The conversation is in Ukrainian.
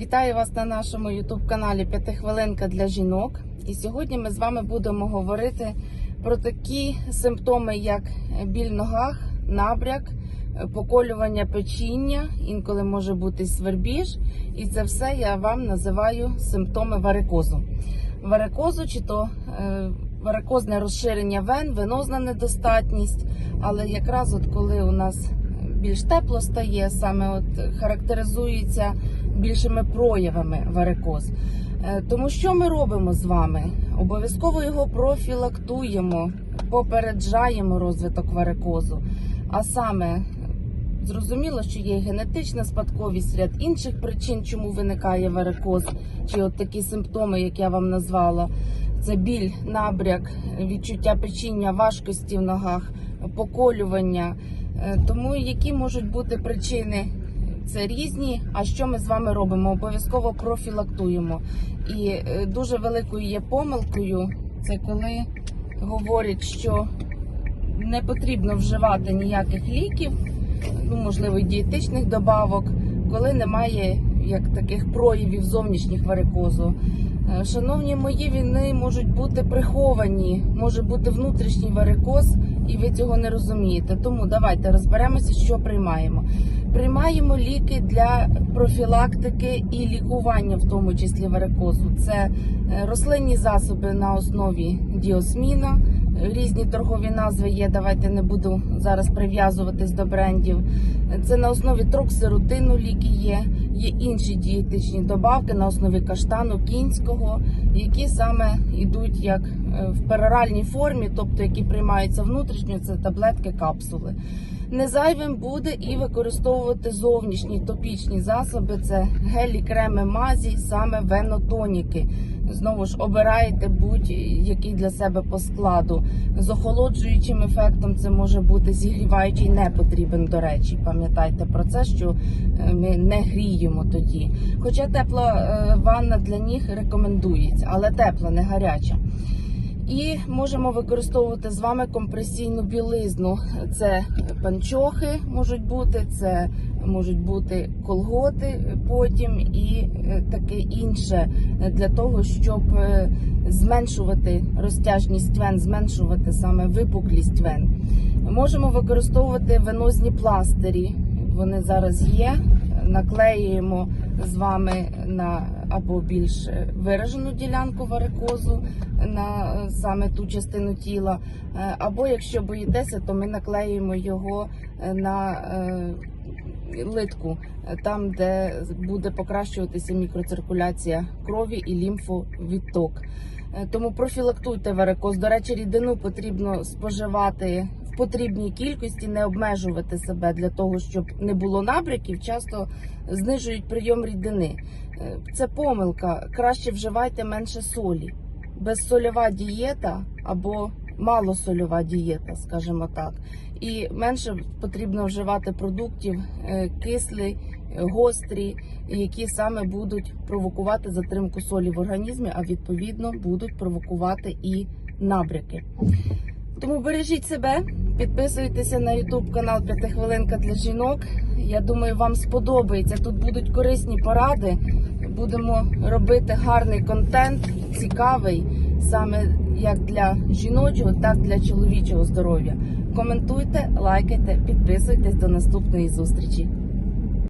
Вітаю вас на нашому ютуб-каналі П'ятихвилинка для жінок. І сьогодні ми з вами будемо говорити про такі симптоми, як біль в ногах, набряк, поколювання печіння, інколи може бути свербіж. І це все я вам називаю симптоми варикозу. Варикозу чи то е, варикозне розширення вен, венозна недостатність. Але якраз от коли у нас більш тепло стає, саме от характеризується більшими проявами варикоз. Е, Тому що ми робимо з вами? Обов'язково його профілактуємо, попереджаємо розвиток варикозу. А саме зрозуміло, що є генетична спадковість, ряд інших причин, чому виникає варикоз, чи от такі симптоми, як я вам назвала. Це біль, набряк, відчуття печіння, важкості в ногах, поколювання. Е, Тому які можуть бути причини? Це різні. А що ми з вами робимо? Обов'язково профілактуємо. І е, дуже великою є помилкою, це коли говорять, що не потрібно вживати ніяких ліків, ну можливо, дієтичних добавок, коли немає як таких проявів зовнішніх варикозу. Е, Шановні мої, вони можуть бути приховані, може бути внутрішній варикоз, і ви цього не розумієте. Тому давайте розберемося, що приймаємо. Приймаємо ліки для профілактики і лікування, в тому числі варикозу. Це е, рослинні засоби на основі діосміна. Різні торгові назви є. Давайте не буду зараз прив'язуватись до брендів. Це на основі троксирутину ліки є. Є інші дієтичні добавки на основі каштану кінського, які саме йдуть як в пероральній формі, тобто які приймаються внутрішньо, це таблетки, капсули. Не зайвим буде і використовувати зовнішні топічні засоби. Це гелі, креми, мазі, саме венотоніки. Знову ж обираєте будь-який для себе по складу. З охолоджуючим ефектом це може бути зігріваючий, не потрібен, до речі. Пам'ятайте про це, що е, ми не гріємо тоді. Хоча тепла е, ванна для ніг рекомендується, але тепла, не гаряча. І можемо використовувати з вами компресійну білизну. Це панчохи можуть бути, це можуть бути колготи потім і е, таке інше для того, щоб е, зменшувати розтяжність вен, зменшувати саме випуклість вен. Можемо використовувати венозні пластирі. Вони зараз є. Наклеюємо з вами на або більш виражену ділянку варикозу на е, саме ту частину тіла. Е, Або якщо боїтеся, то ми наклеюємо його е, на е, литку, е, там, де буде покращуватися мікроциркуляція крові і лімфовідток. Е, Тому профілактуйте варикоз. До речі, рідину потрібно споживати потрібній кількості, не обмежувати себе для того, щоб не було набряків. Часто знижують прийом рідини. Е, Це помилка. Краще вживайте менше солі. Безсольова дієта або малосольова дієта, скажімо так. І менше потрібно вживати продуктів е, кислі, е, гострі, які саме будуть провокувати затримку солі в організмі, а відповідно будуть провокувати і набряки. Тому бережіть себе, підписуйтеся на YouTube канал П'ятихвилинка для жінок. Я думаю, вам сподобається. Тут будуть корисні поради. Будемо робити гарний контент, цікавий, саме як для жіночого, так і для чоловічого здоров'я. Коментуйте, лайкайте, підписуйтесь до наступної зустрічі.